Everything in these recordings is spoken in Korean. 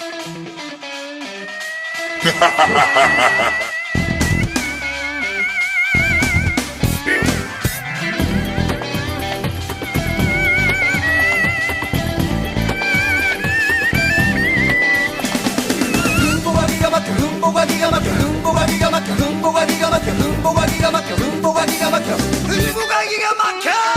흥보가 기가 막혀 흥보가 기가 막혀 흥보가 기가 막혀 흥보가 기가 막혀 흥보가 기가 막혀 흥보가 기가 막혀. 흥보가 기가 막혀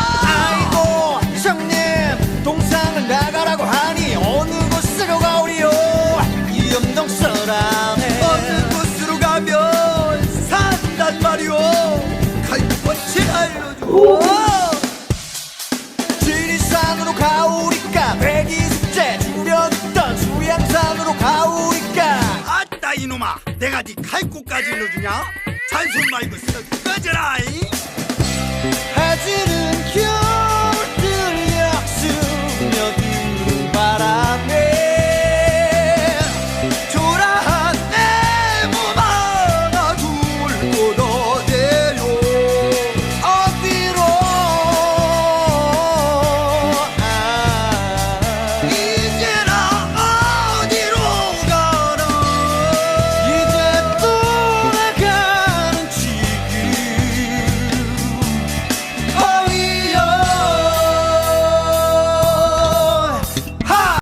알려줘. 지리산으로 가오리까 백이 숙제 준비했던 수양산으로 가오리까. 아따 이놈아. 내가 네 칼국까지 일러주냐? 잔손 말고 쓰 꺼져라잉 해지는 겨울들 역수며드는 바람에 초라한 내 무마.